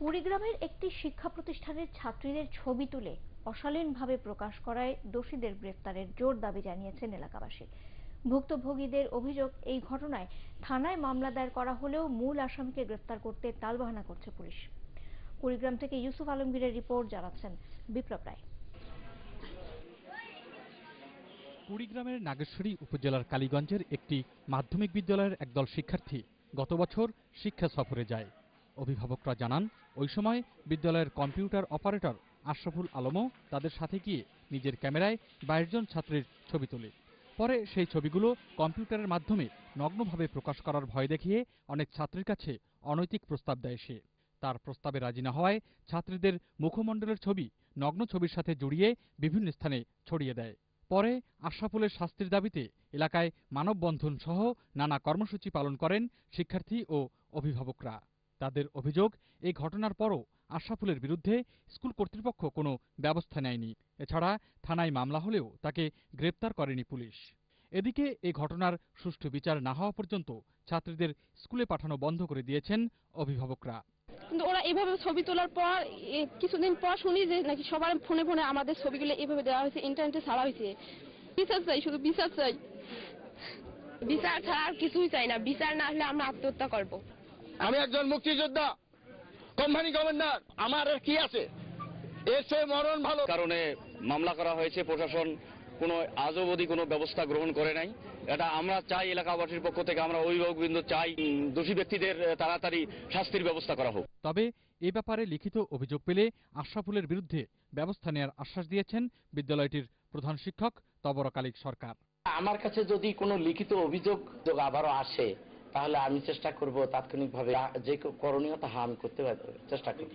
কুড়িগ্রামের একটি শিক্ষা প্রতিষ্ঠানের ছাত্রীদের ছবি তুলে অশালীনভাবে প্রকাশ করায় দোষীদের গ্রেফতারের জোর দাবি জানিয়েছেন এলাকাবাসী। ভুক্তভোগীদের অভিযোগ, এই ঘটনায় থানায় মামলা দায়ের করা হলেও মূল আসামিকে গ্রেফতার করতে টালবাহানা করছে পুলিশ। কুড়িগ্রাম থেকে ইউসুফ আলমগীরের রিপোর্ট জানাচ্ছেন বিপ্লব রায়। কুড়িগ্রামের নাগেশ্বরী উপজেলার কালীগঞ্জের একটি মাধ্যমিক বিদ্যালয়ের একদল শিক্ষার্থী গত বছর শিক্ষা সফরে যায়। অভিভাবকরা জানান, ওই সময় বিদ্যালয়ের কম্পিউটার অপারেটর আশরাফুল আলমও তাদের সাথে গিয়ে নিজের ক্যামেরায় বাইশ জন ছাত্রীর ছবি তোলে। পরে সেই ছবিগুলো কম্পিউটারের মাধ্যমে নগ্নভাবে প্রকাশ করার ভয় দেখিয়ে অনেক ছাত্রীর কাছে অনৈতিক প্রস্তাব দেয় সে। তার প্রস্তাবে রাজি না হওয়ায় ছাত্রীদের মুখমণ্ডলের ছবি, নগ্ন ছবির সাথে জড়িয়ে বিভিন্ন স্থানে ছড়িয়ে দেয়। পরে আশরাফুলের শাস্তির দাবিতে এলাকায় মানববন্ধন সহ নানা কর্মসূচি পালন করেন শিক্ষার্থী ও অভিভাবকরা। তাদের অভিযোগ এই ঘটনার পরও আশরাফুলের বিরুদ্ধে স্কুল কর্তৃপক্ষ কোনো ব্যবস্থা নেয়নি। এছাড়া থানায় মামলা হলেও তাকে গ্রেপ্তার করেনি পুলিশ। এদিকে এ ঘটনার সুষ্ঠু বিচার না হওয়া পর্যন্ত ছাত্রীদের স্কুলে পাঠানো বন্ধ করে দিয়েছেন অভিভাবকরা। কিন্তু ওরা এইভাবে ছবি তোলার পর কিছুদিন পর শুনি যে নাকি সবার ফোনে ফোনে আমাদের ছবিগুলো এইভাবে দেওয়া হয়েছে ইন্টারনেটে ছাড়া হয়েছে। বিচার চাই শুধু বিচার চাই। বিচার ছাড়া আর কিছুই চাই না। বিচার না হলে আমরা আত্মহত্যা করব। আমি একজন মুক্তিযোদ্ধা কোম্পানি গভর্নর আমার কি আছে? এর চেয়ে মরণ ভালো। কারণে মামলা করা হয়েছে প্রশাসন কোনো আজও অবধি কোনো ব্যবস্থা গ্রহণ করে নাই। এটা আমরা চাই এলাকাবাসীর পক্ষ থেকে আমরা অভিভাবকবৃন্দ চাই দোষী ব্যক্তিদের তাড়াতাড়ি শাস্তির ব্যবস্থা করা হোক। তবে এ ব্যাপারে লিখিত অভিযোগ পেলে আশরাফুলের বিরুদ্ধে ব্যবস্থা নেওয়ার আশ্বাস দিয়েছেন বিদ্যালয়টির প্রধান শিক্ষক তবরক আলী সরকার। আমার কাছে যদি কোনো লিখিত অভিযোগ আবারও আসে তাহলে আমি চেষ্টা করব তাৎক্ষণিকভাবে যে করণীয় তাহা আমি করতে চেষ্টা করব।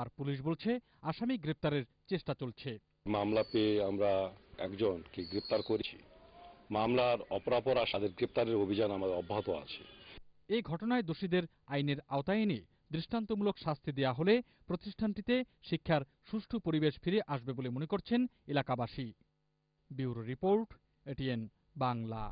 আর পুলিশ বলছে আসামি গ্রেপ্তারের চেষ্টা চলছে। মামলা পেয়ে আমরা একজনকে গ্রেপ্তার করেছি। মামলার অপরাপর আর তাদের গ্রেপ্তারের অভিযান আমাদের অব্যাহত আছে। এই ঘটনায় দোষীদের আইনের আওতায় এনে দৃষ্টান্তমূলক শাস্তি দেয়া হলে প্রতিষ্ঠানটিতে শিক্ষার সুষ্ঠু পরিবেশ ফিরে আসবে বলে মনে করছেন এলাকাবাসী। Bureau report ATN Bangla.